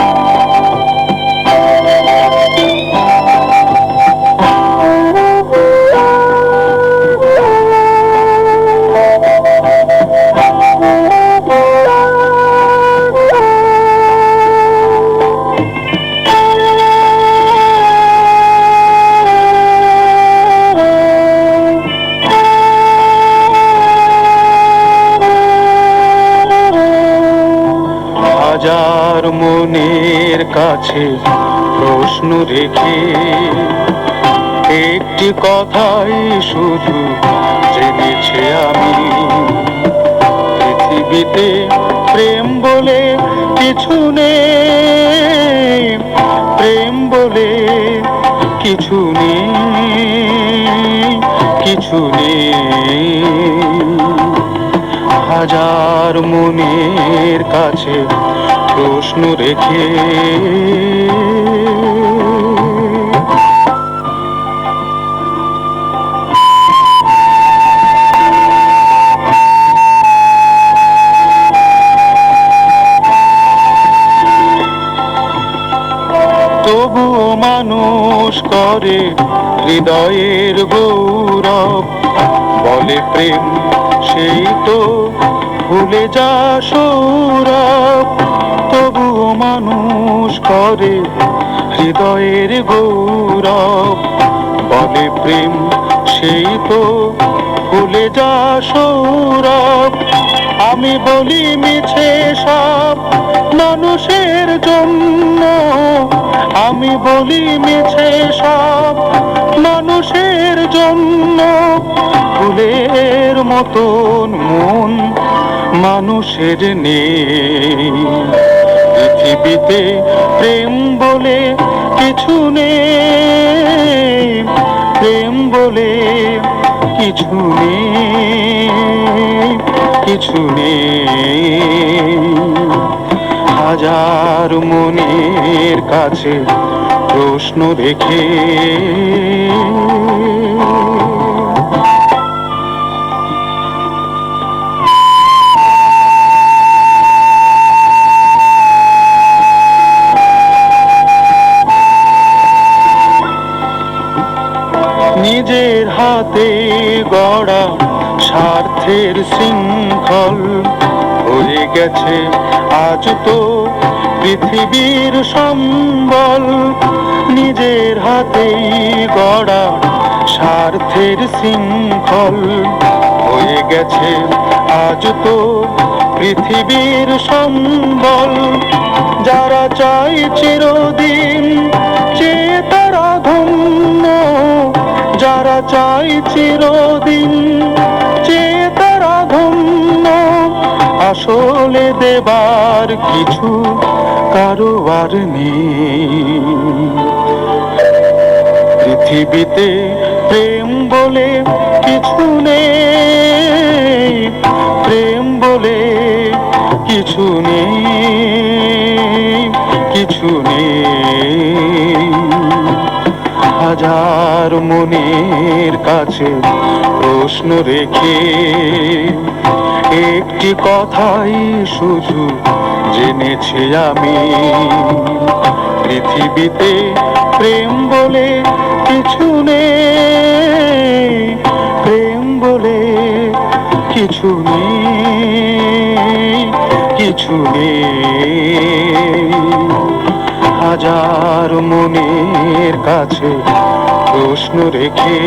হাজার কাছে প্রশ্ন রেখে। একটি কথাই শুধু জেনেছে আমি। পৃথিবীতে প্রেম বলে কিছু নেই। প্রেম বলে কিছু নেই। কিছু নেই। হাজার মনের কাছে প্রশ্ন রেখে। তবুও মানুষ করে হৃদয়ের গৌরব। বলে প্রেম, সেই তো ভুলে যা সৌরভ। তবুও মানুষ করে হৃদয়ের গৌরব। বলে প্রেম, সেই তো ভুলে যা সৌরভ। আমি বলি মিছে সব মানুষের জন্য। আমি বলি মিছে সব মানুষের জন্য। ফুলের মতন মন মানুষের নেই। পৃথিবীতে প্রেম বলে কিছু নেই, প্রেম বলে কিছু নেই কিছু নেই। হাজার মনের কাছে প্রশ্ন রেখে হাতে গড়া স্বার্থের শৃঙ্খল হয়ে গেছে, আজ তো পৃথিবীর সম্বল। নিজের হাতেই গড়া স্বার্থের শৃঙ্খল হয়ে গেছে, আজ তো পৃথিবীর সম্বল। যারা চাই চিরদিন চেয়ে তারা ধন্য। যারা চাই চিরদিন। চেতারা তারা ধন্য, আসলে দেবার কিছু কারও আর নেই। পৃথিবীতে প্রেম বলে কিছু নেই। হাজার মনের কাছে প্রশ্ন রেখে একটি কথাই শুধু জেনেছি আমি। পৃথিবীতে প্রেম বলে কিছু নেই, প্রেম বলে কিছু নেই কিছু নেই। হাজার মনের কাছে প্রশ্ন রেখে